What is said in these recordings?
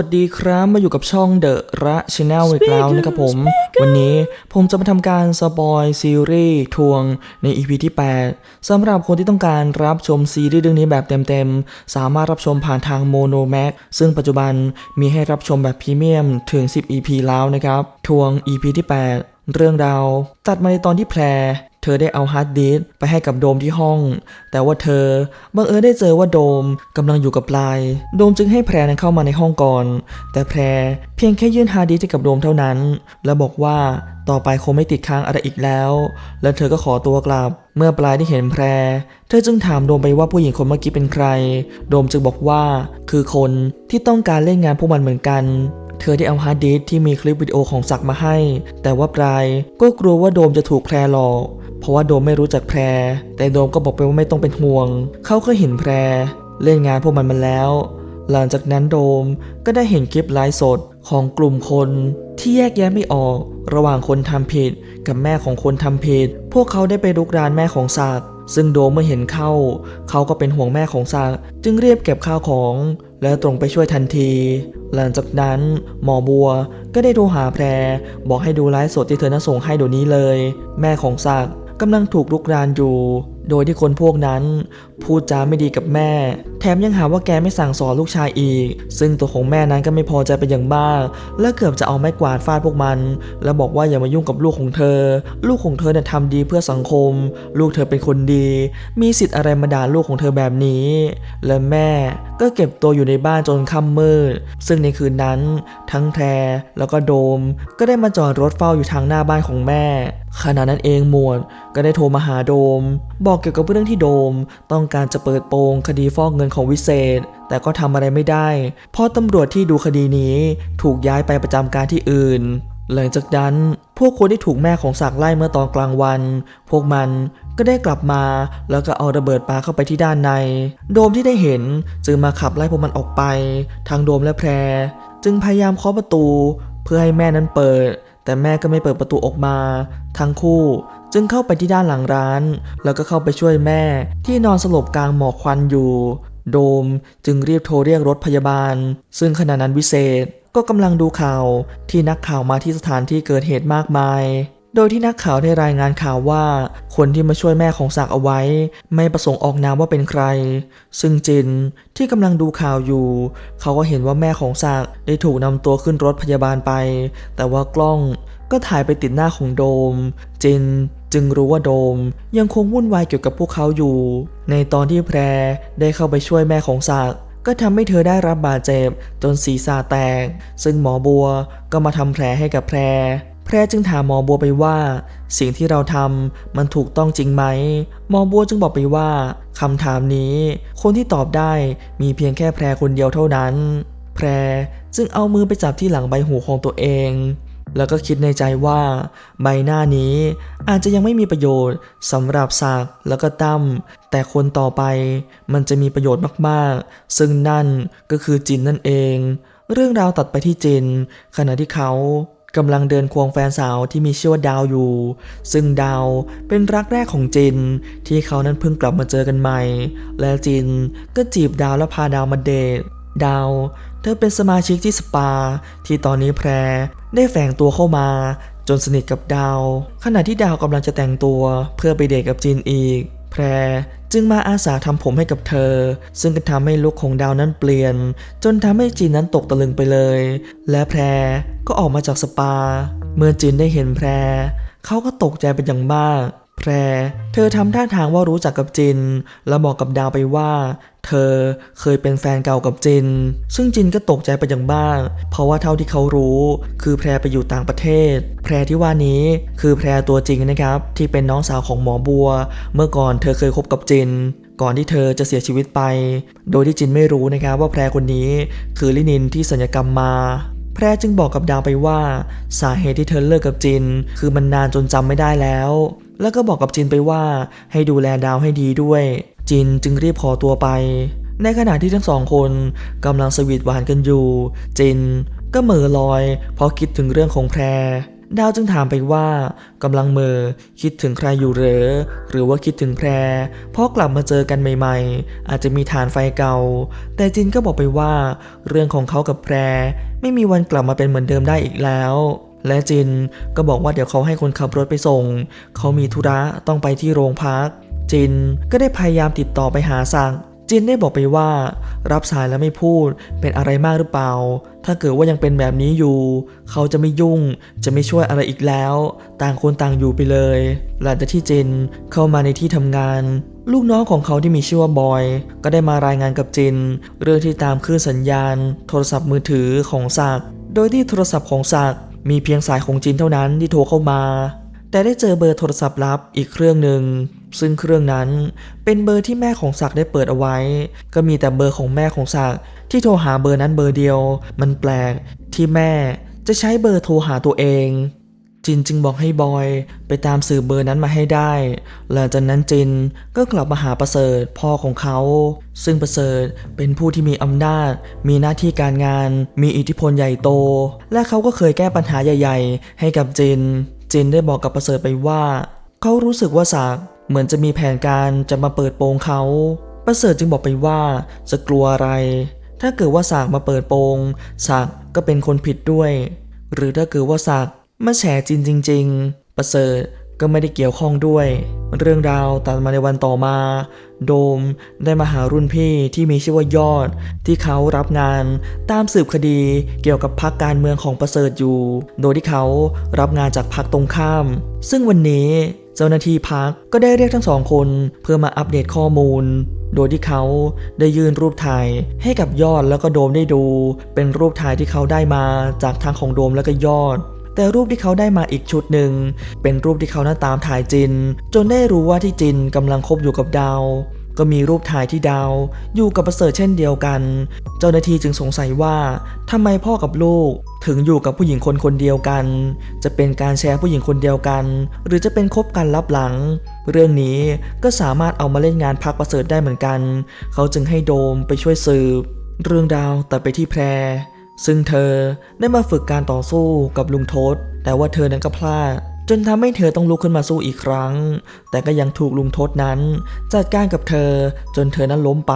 สวัสดีครับมาอยู่กับช่องเดอะระชแนลอีกแล้วนะครับผม วันนี้ผมจะมาทำการสปอยซีรีส์ทวงใน EP ที่ 8 สำหรับคนที่ต้องการรับชมซีรีส์เรื่องนี้แบบเต็มๆ สามารถรับชมผ่านทางโมโนแม็กซึ่งปัจจุบันมีให้รับชมแบบพรีเมียมถึง 10 EP แล้วนะครับ ทวง EP ที่ 8 เรื่องราว ตัดมาในตอนที่แพรเธอได้เอาฮาร์ดดิสก์ไปให้กับโดมที่ห้อง แต่ว่าเธอบังเอิญได้เจอว่าโดมกำลังอยู่กับปลาย โดมจึงให้แพรนั้นเข้ามาในห้องก่อน แต่แพรเพียงแค่ยื่นฮาร์ดดิสก์ให้กับโดมเท่านั้น แล้วบอกว่าต่อไปคงไม่ติดค้างอะไรอีกแล้ว แล้วเธอก็ขอตัวกลับ เมื่อปลายได้เห็นแพร เธอจึงถามโดมไปว่าผู้หญิงคนเมื่อกี้เป็นใคร โดมจึงบอกว่า คือคนที่ต้องการเล่นงานพวกมันเหมือนกัน เธอได้เอาฮาร์ดดิสก์ที่มีคลิปวิดีโอของศักมาให้ แต่ว่าปลายก็กลัวว่าโดมจะถูกแพรหลอก เพราะว่าโดมไม่รู้จักแพร แต่โดมก็บอกไปว่าไม่ต้องเป็นห่วง เขาก็เห็นแพร เล่นงานพวกมันมาแล้ว หลังจากนั้นโดมก็ได้เห็นคลิปไลฟ์สดของกลุ่มคนที่แยกแยะไม่ออก ระหว่างคนทำผิดกับแม่ของคนทำผิด พวกเขาได้ไปรุกรานแม่ของศักดิ์ซึ่งโดมเมื่อเห็นเข้า เขาก็เป็นห่วงแม่ของศักดิ์จึงเรียบเก็บข้าวของ แล้วตรงไปช่วยทันที หลังจากนั้นหมอบัวก็ได้โทรหาแพร บอกให้ดูไลฟ์สดที่เธอน่าส่งให้เดี๋ยวนี้เลย แม่ของศักดิ์ กำลังถูกลุกรานอยู่ โดยที่คนพวกนั้นพูดจาไม่ดีกับแม่ แถมยังหาว่าแกไม่สั่งสอนลูกชายอีก ซึ่งตัวของแม่นั้นก็ไม่พอใจเป็นอย่างมาก และเกือบจะเอาไม้กวาดฟาดพวกมัน แล้วบอกว่าอย่ามายุ่งกับลูกของเธอ ลูกของเธอเนี่ยทำดีเพื่อสังคม ลูกเธอเป็นคนดี มีสิทธิ์อะไรมาด่าลูกของเธอแบบนี้ และแม่ก็เก็บตัวอยู่ในบ้านจนค่ำมืด ซึ่งในคืนนั้นทั้งแทรแล้วก็โดม ก็ได้มาจอดรถเฝ้าอยู่ทางหน้าบ้านของแม่ขณะนั้นเองหมวดก็ได้โทรมาหาโดม บอกเกี่ยวกับเรื่องที่โดม ต้องการจะเปิดโปงคดีฟอกเงินของวิเศษ แต่ก็ทำอะไรไม่ได้ เพราะตำรวจที่ดูคดีนี้ถูกย้ายไปประจำการที่อื่น หลังจากนั้น พวกคนที่ถูกแม่ของศักดิ์ไล่เมื่อตอนกลางวัน พวกมันก็ได้กลับมาแล้วก็เอาระเบิดปาเข้าไปที่ด้านใน โดมที่ได้เห็นจึงมาขับไล่พวกมันออกไปทั้งโดมและแพร จึงพยายามเคาะประตู เพื่อให้แม่นั้นเปิด แต่แม่ก็ไม่เปิดประตูออกมา ทั้งคู่จึงเข้าไปที่ด้านหลังร้าน แล้วก็เข้าไปช่วยแม่ที่นอนสลบกลางหมอกควันอยู่ โดมจึงรีบโทรเรียกรถพยาบาล ซึ่งขณะนั้นวิเศษก็กำลังดูข่าวที่นักข่าวมาที่สถานที่เกิดเหตุมากมาย โดยที่นักข่าวได้รายงานข่าวว่า คนที่มาช่วยแม่ของศักเอาไว้ ไม่ประสงค์ออกนามว่าเป็นใคร ซึ่งจินที่กำลังดูข่าวอยู่ เขาก็เห็นว่าแม่ของศักได้ถูกนำตัวขึ้นรถพยาบาลไป แต่ว่ากล้องก็ถ่ายไปติดหน้าของโดม จินจึงรู้ว่าโดมยังคงวุ่นวายเกี่ยวกับพวกเขาอยู่ ในตอนที่แพรได้เข้าไปช่วยแม่ของศักก็ทำให้เธอได้รับบาดเจ็บจนศีรษะแตก ซึ่งหมอบัวก็มาทำแผลให้กับแพร แพรจึงถามหมอบัวไปว่า สิ่งที่เราทำมันถูกต้องจริงไหม หมอบัวจึงบอกไปว่าคำถามนี้ คนที่ตอบได้มีเพียงแค่แพรคนเดียวเท่านั้น แพรจึงเอามือไปจับที่หลังใบหูของตัวเอง แล้วก็คิดในใจว่า ใบหน้านี้อาจจะยังไม่มีประโยชน์สำหรับศักแล้วก็ตั้มแต่คนต่อไปมันจะมีประโยชน์มากๆ ซึ่งนั่นก็คือจินนั่นเอง เรื่องราวตัดไปที่จิน ขณะที่เขา กำลังเดินควงแฟนสาวที่มีชื่อว่าดาวอยู่ ซึ่งดาวเป็นรักแรกของจิน ที่เขานั้นเพิ่งกลับมาเจอกันใหม่ และจินก็จีบดาวและพาดาวมาเดทดาว เธอเป็นสมาชิกที่สปา ที่ตอนนี้แพรได้แฝงตัวเข้ามา จนสนิทกับดาว ขณะที่ดาวกำลังจะแต่งตัวเพื่อไปเดทกับจินอีก แพรจึงมาอาสาทำผมให้กับเธอ ซึ่งก็ทำให้ลุคของดาวนั้นเปลี่ยน จนทำให้จีนนั้นตกตะลึงไปเลย และแพรก็ออกมาจากสปา เมื่อจีนได้เห็นแพรเขาก็ตกใจเป็นอย่างมาก แพรเธอทำท่าทางว่ารู้จักกับจิน แล้วบอกกับดาวไปว่า เธอเคยเป็นแฟนเก่ากับจิน ซึ่งจินก็ตกใจไปอย่างมากเพราะว่าเท่าที่เขารู้ คือแพรไปอยู่ต่างประเทศ แพรที่ว่านี้คือแพรตัวจริงนะครับ ที่เป็นน้องสาวของหมอบัว เมื่อก่อนเธอเคยคบกับจินก่อนที่เธอจะเสียชีวิตไป โดยที่จินไม่รู้นะครับว่าแพรคนนี้คือลินินที่สัญญกรรมมา แพรจึงบอกกับดาวไปว่า สาเหตุที่เธอเลิกกับจิน คือมันนานจนจำไม่ได้แล้ว แล้วก็บอกกับจินไปว่าให้ดูแลดาวให้ดีด้วย จินจึงรีบขอตัวไป ในขณะที่ทั้งสองคนกำลังสวีทหวานกันอยู่ จินก็เหม่อลอยเพราะคิดถึงเรื่องของแพร ดาวจึงถามไปว่ากำลังเมอคิดถึงใครอยู่หรือหรือว่าคิดถึงแพรเพราะกลับมาเจอกันใหม่ ๆ อาจจะมีฐานไฟเก่า แต่จินก็บอกไปว่า เรื่องของเขากับแพร ไม่มีวันกลับมาเป็นเหมือนเดิมได้อีกแล้ว และจินก็บอกว่าเดี๋ยวเขาให้คนขับรถไปส่ง เขามีธุระต้องไปที่โรงพัก จินก็ได้พยายามติดต่อไปหาสักจินได้บอกไปว่า รับสายแล้วไม่พูดเป็นอะไรมากหรือเปล่า ถ้าเกิดว่ายังเป็นแบบนี้อยู่ เขาจะไม่ยุ่งจะไม่ช่วยอะไรอีกแล้ว ต่างคนต่างอยู่ไปเลย หลังจากที่จินเข้ามาในที่ทำงาน ลูกน้องของเขาที่มีชื่อว่าบอย ก็ได้มารายงานกับจิน เรื่องที่ตามคลื่นสัญญาณ โทรศัพท์มือถือของศักโดยที่โทรศัพท์ของศัก มีเพียงสายของจินเท่านั้นที่โทรเข้ามา แต่ได้เจอเบอร์โทรศัพท์ลับอีกเครื่องหนึ่ง ซึ่งเครื่องนั้นเป็นเบอร์ที่แม่ของศักด์ได้เปิดเอาไว้ ก็มีแต่เบอร์ของแม่ของศักด์ที่โทรหาเบอร์นั้นเบอร์เดียว มันแปลกที่แม่จะใช้เบอร์โทรหาตัวเอง จินจึงบอกให้บอยไปตามสืบเบอร์นั้นมาให้ได้ หลังจากนั้นจินก็กลับมาหาประเสริฐพ่อของเขา ซึ่งประเสริฐเป็นผู้ที่มีอำนาจ มีหน้าที่การงาน มีอิทธิพลใหญ่โต และเขาก็เคยแก้ปัญหาใหญ่ ๆ ให้กับจิน จินได้บอกกับประเสริฐไปว่า เขารู้สึกว่าศักเหมือนจะมีแผนการจะมาเปิดโปงเขา ประเสริฐจึงบอกไปว่าจะกลัวอะไร ถ้าเกิดว่าศักมาเปิดโปงศักก็เป็นคนผิดด้วย หรือถ้าเกิดว่าศัก มาแฉจินจริง ๆ ประเสริฐก็ไม่ได้เกี่ยวข้องด้วย เรื่องราวตัดมาในวันต่อมา โดมได้มาหารุ่นพี่ที่มีชื่อว่ายอด ที่เขารับงานตามสืบคดีเกี่ยวกับพรรคการเมืองของประเสริฐอยู่ โดยที่เขารับงานจากพรรคตรงข้าม ซึ่งวันนี้เจ้าหน้าที่พักก็ได้เรียกทั้งสองคนเพื่อมาอัปเดตข้อมูล โดยที่เขาได้ยื่นรูปถ่ายให้กับยอดแล้วก็โดมได้ดู เป็นรูปถ่ายที่เขาได้มาจากทางของโดมแล้วก็ยอด แต่รูปที่เขาได้มาอีกชุดหนึ่ง เป็นรูปที่เขาหน้าตามถ่ายจิน จนได้รู้ว่าที่จินกำลังคบอยู่กับดาว ก็มีรูปถ่ายที่ดาว อยู่กับประเสริฐเช่นเดียวกัน เจ้าหน้าที่จึงสงสัยว่าทำไมพ่อกับลูกถึงอยู่กับผู้หญิงคนคนเดียวกัน จะเป็นการแชร์ผู้หญิงคนเดียวกัน หรือจะเป็นคบกันลับหลัง เรื่องนี้ก็สามารถเอามาเล่นงานพักประเสริฐได้เหมือนกัน เขาจึงให้โดมไปช่วยสืบ เรื่องดาวแตัดไปที่แพร ซึ่งเธอได้มาฝึกการต่อสู้กับลุงทศ แต่ว่าเธอนั้นก็พลาด จนทำให้เธอต้องลุกขึ้นมาสู้อีกครั้ง แต่ก็ยังถูกลุงทศนั้น จัดการกับเธอจนเธอนั้นล้มไป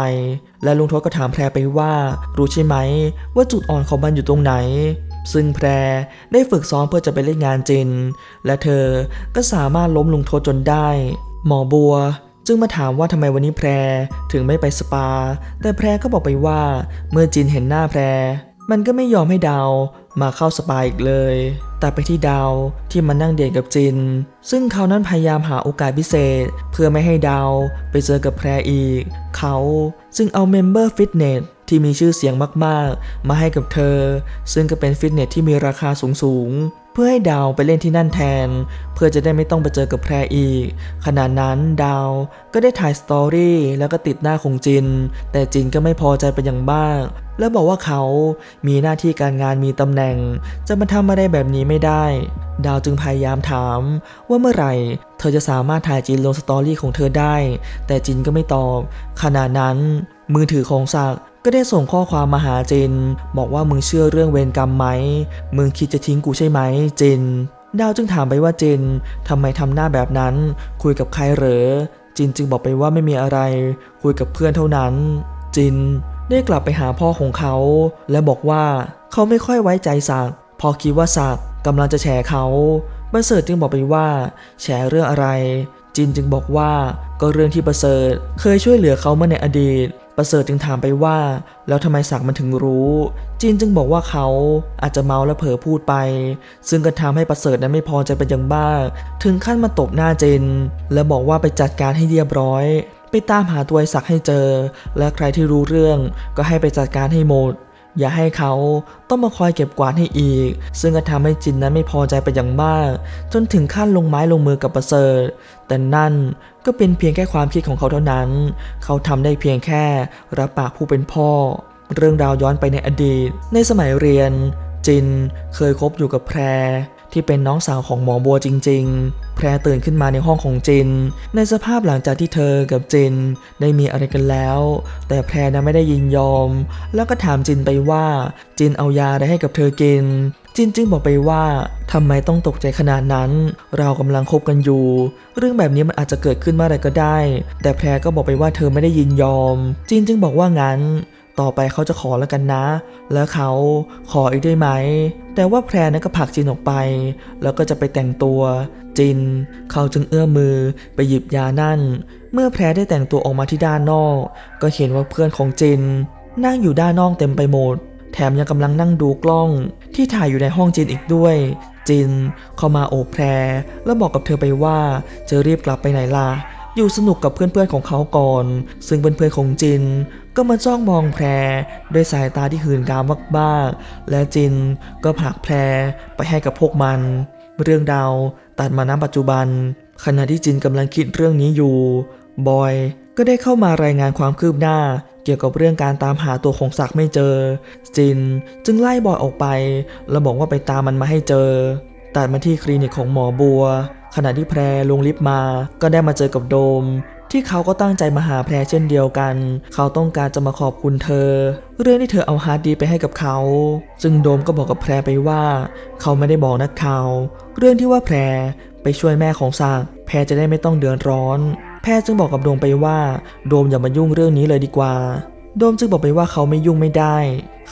และลุงทศก็ถามแพรไปว่า รู้ใช่ไหม ว่าจุดอ่อนของมันอยู่ตรงไหนซึ่งแพรได้ฝึกซ้อมเพื่อจะไปเล่นงานจิน และเธอก็สามารถล้มลุงทศจนได้ หมอบัว จึงมาถามว่าทำไมวันนี้แพรถึงไม่ไปสปา แต่แพรก็บอกไปว่า เมื่อจินเห็นหน้าแพร มันก็ไม่ยอมให้ดาวมาเข้าสปาอีกเลย แต่ไปที่ดาวที่มันนั่งเดทกับจิน ซึ่งเขานั้นพยายามหาโอกาสพิเศษ เพื่อไม่ให้ดาวไปเจอกับแพรอีก เขาซึ่งเอาเมมเบอร์ฟิตเนสที่มีชื่อเสียงมากๆ มาให้กับเธอ ซึ่งก็เป็นฟิตเนสที่มีราคาสูงๆ เพื่อให้ดาวไปเล่นที่นั่นแทน เพื่อจะได้ไม่ต้องไปเจอกับแพรอีก ขณะนั้นดาวก็ได้ถ่ายสตอรี่แล้วก็ติดหน้าของจิน แต่จินก็ไม่พอใจไปอย่างมาก แล้วบอกว่าเขามีหน้าที่การงานมีตำแหน่ง จะมาทำอะไรแบบนี้ไม่ได้ ดาวจึงพยายามถามว่าเมื่อไหร่ เธอจะสามารถถ่ายจินลงสตอรี่ของเธอได้ แต่จินก็ไม่ตอบ ขณะนั้นมือถือของศักดิ์ ก็ได้ส่งข้อความมาหาจิน บอกว่ามึงเชื่อเรื่องเวรกรรมไหม มึงคิดจะทิ้งกูใช่ไหมจิน ดาวจึงถามไปว่าจินทำไมทำหน้าแบบนั้น คุยกับใครเหรอ จินจึงบอกไปว่าไม่มีอะไร คุยกับเพื่อนเท่านั้น จินได้กลับไปหาพ่อของเขา และบอกว่าเขาไม่ค่อยไว้ใจศักพอคิดว่าศักกำลังจะแฉเขาประเสริฐจึงบอกไปว่า แฉเรื่องอะไร จินจึงบอกว่าก็เรื่องที่ประเสริฐ เคยช่วยเหลือเขาเมื่อในอดีต ประเสริฐจึงถามไปว่า แล้วทำไมศักมันถึงรู้ จีนจึงบอกว่าเขาอาจจะเมาและเผลอพูดไป ซึ่งก็ทำให้ประเสริฐนั้นไม่พอใจเป็นอย่างมาก ถึงขั้นมาตบหน้าเจน และบอกว่าไปจัดการให้เรียบร้อย ไปตามหาตัวไอ้ศักให้เจอ และใครที่รู้เรื่องก็ให้ไปจัดการให้หมด อย่าให้เขาต้องมาคอยเก็บกวาดให้อีก ซึ่งก็ทำให้จินนั้นไม่พอใจไปอย่างมาก จนถึงขั้นลงไม้ลงมือกับประเสริฐ แต่นั่นก็เป็นเพียงแค่ความคิดของเขาเท่านั้น เขาทำได้เพียงแค่รับปากผู้เป็นพ่อ เรื่องราวย้อนไปในอดีต ในสมัยเรียน จินเคยคบอยู่กับแพร ที่เป็นน้องสาวของหมอบัวจริง ๆ แพรตื่นขึ้นมาในห้องของจิน ในสภาพหลังจากที่เธอกับจินได้มีอะไรกันแล้ว แต่แพรนั้นไม่ได้ยินยอม แล้วก็ถามจินไปว่าจินเอายาอะไรให้กับเธอกินจินจึงบอกไปว่าทำไมต้องตกใจขนาดนั้น เรากำลังคบกันอยู่ เรื่องแบบนี้มันอาจจะเกิดขึ้นเมื่อไรก็ได้ แต่แพรก็บอกไปว่าเธอไม่ได้ยินยอม จินจึงบอกว่างั้น ต่อไปเขาจะขอแล้วกันนะ แล้วเขาขออีกได้ไหม แต่ว่าแพรนั้นก็ผลักจินออกไป แล้วก็จะไปแต่งตัว จิน เขาจึงเอื้อมมือไปหยิบยานั่น เมื่อแพรได้แต่งตัวออกมาที่ด้านนอก ก็เห็นว่าเพื่อนของจิน นั่งอยู่ด้านนอกเต็มไปหมด แถมยังกำลังนั่งดูกล้อง ที่ถ่ายอยู่ในห้องจินอีกด้วย จินเข้ามาโอบแพร แล้วบอกกับเธอไปว่าจะรีบกลับไปไหนล่ะ อยู่สนุกกับเพื่อนๆของเขาก่อน ซึ่งเพื่อนๆของจินก็มาจ้องมองแพรด้วยสายตาที่หื่นกามมากๆ และจินก็ผลักแพรไปให้กับพวกมัน เรื่องดาวตัดมาณปัจจุบัน ขณะที่จินกำลังคิดเรื่องนี้อยู่ บอยก็ได้เข้ามารายงานความคืบหน้า เกี่ยวกับเรื่องการตามหาตัวของศักดิ์ไม่เจอ จินจึงไล่บอยออกไป แล้วบอกว่าไปตามมันมาให้เจอ ตัดมาที่คลินิกของหมอบัว ขณะที่แพรลงลิฟต์มา ก็ได้มาเจอกับโดม ที่เขาก็ตั้งใจมาหาแพรเช่นเดียวกัน เขาต้องการจะมาขอบคุณเธอ เรื่องที่เธอเอาฮาร์ดดีไปให้กับเขา ซึ่งโดมก็บอกกับแพรไปว่า เขาไม่ได้บอกนักข่าว เรื่องที่ว่าแพรไปช่วยแม่ของศักแพรจะได้ไม่ต้องเดือดร้อน แพทย์จึงบอกกับโดมไปว่า โดมอย่ามายุ่งเรื่องนี้เลยดีกว่า โดมจึงบอกไปว่าเขาไม่ยุ่งไม่ได้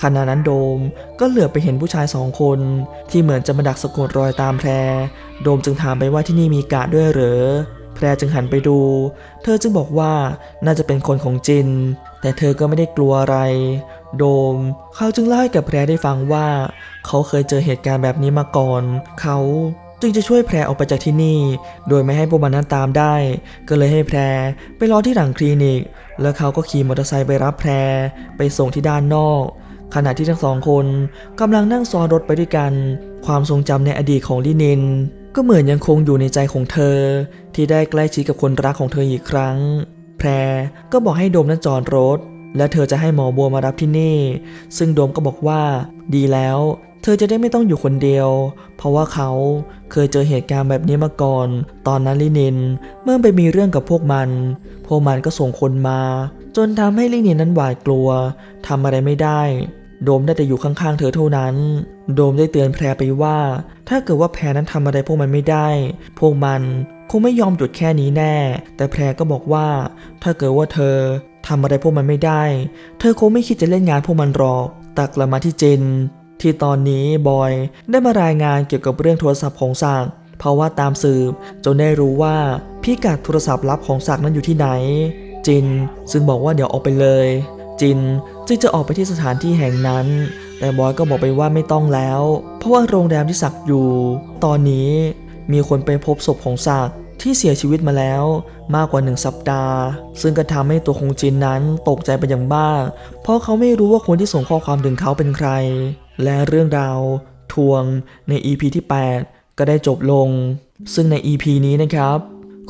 ขณะนั้นโดมก็เหลือบไปเห็นผู้ชายสองคน ที่เหมือนจะมาดักสะกดรอยตามแพร โดมจึงถามไปว่าที่นี่มีกะด้วยหรือ แพรจึงหันไปดู เธอจึงบอกว่าน่าจะเป็นคนของจิน แต่เธอก็ไม่ได้กลัวอะไร โดม เขาจึงเล่าให้กับแพรได้ฟังว่า เขาเคยเจอเหตุการณ์แบบนี้มาก่อน เขาจึงจะช่วยแพรออกไปจากที่นี่ โดยไม่ให้พวกมันนั้นตามได้ ก็เลยให้แพรไปรอที่หลังคลินิก แล้วเขาก็ขี่มอเตอร์ไซค์ไปรับแพรไปส่งที่ด้านนอก ขณะที่ทั้งสองคนกำลังนั่งซ้อนรถไปด้วยกัน ความทรงจำในอดีตของลินิน ก็เหมือนยังคงอยู่ในใจของเธอ ที่ได้ใกล้ชิดกับคนรักของเธออีกครั้ง แพรก็บอกให้โดมนั้นจอดรถ และเธอจะให้หมอบัวมารับที่นี่ ซึ่งโดมก็บอกว่า ดีแล้ว เธอจะได้ไม่ต้องอยู่คนเดียว เพราะว่าเขาเคยเจอเหตุการณ์แบบนี้มาก่อน ตอนนั้นลินินเมื่อไปมีเรื่องกับพวกมัน พวกมันก็ส่งคนมา จนทำให้ลินินนั้นหวาดกลัวทำอะไรไม่ได้ โดมได้แต่อยู่ข้างๆเธอเท่านั้น โดมได้เตือนแพรไปว่า ถ้าเกิดว่าแพรนั้นทำอะไรพวกมันไม่ได้ พวกมันคงไม่ยอมหยุดแค่นี้แน่ แต่แพรก็บอกว่า ถ้าเกิดว่าเธอทำอะไรพวกมันไม่ได้ เธอคงไม่คิดจะเล่นงานพวกมันหรอก ตักละมาที่เจน ที่ตอนนี้บอยได้มารายงานเกี่ยวกับเรื่องโทรศัพท์ของศักดิ์เพราะว่าตามสืบจนได้รู้ว่าพิกัดโทรศัพท์ลับของศักดิ์นั้นอยู่ที่ไหนจินซึ่งบอกว่าเดี๋ยวออกไปเลย จิน จึงจะออกไปที่สถานที่แห่งนั้น แต่บอยก็บอกไปว่าไม่ต้องแล้ว เพราะว่าโรงแรมที่ศักอยู่ ตอนนี้มีคนไปพบศพของศักที่เสียชีวิตมาแล้วมากกว่าหนึ่งสัปดาห์ ซึ่งก็ทำให้ตัวของจินนั้นตกใจเป็นอย่างมาก เพราะเขาไม่รู้ว่าคนที่ส่งข้อความถึงเขาเป็นใคร และเรื่องราวทวงใน EP ที่ 8 ก็ได้จบลง ซึ่งใน EP นี้นะครับ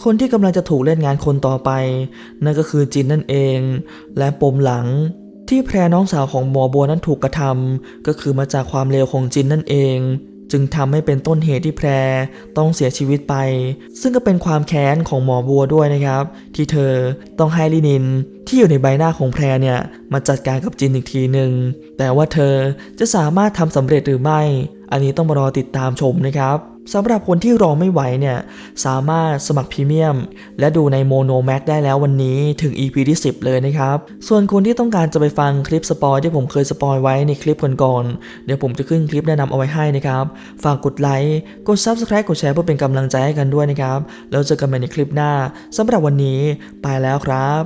คนที่กำลังจะถูกเล่นงานคนต่อไป นั่นก็คือจินนั่นเอง และปมหลังที่แพรน้องสาวของหมอบัวนั้นถูกกระทำก็คือมาจากความเลวของจินนั่นเอง จึงทำให้เป็นต้นเหตุที่แพรต้องเสียชีวิตไป ซึ่งก็เป็นความแค้นของหมอบัวด้วยนะครับ ที่เธอต้องให้ลินิน ที่อยู่ในใบหน้าของแพรเนี่ยมาจัดการกับจินอีกทีหนึ่งแต่ว่าเธอจะสามารถทำสำเร็จหรือไม่ อันนี้ต้องมารอติดตามชมนะครับ สำหรับคนที่รอไม่ไหวเนี่ย สามารถสมัครพรีเมียม และดูในโมโนแม็กได้แล้ววันนี้ถึง EP ที่ 10 เลยนะครับ ส่วนคนที่ต้องการจะไปฟังคลิปสปอยที่ผมเคยสปอยไว้ในคลิปก่อนๆเดี๋ยวผมจะขึ้นคลิปแนะนำเอาไว้ให้นะครับ ฝากกดไลค์กด Subscribe กดแชร์เพื่อเป็นกำลังใจให้กันด้วยนะครับ แล้วเจอกันใหม่ในคลิปหน้าสำหรับวันนี้ไปแล้วครับ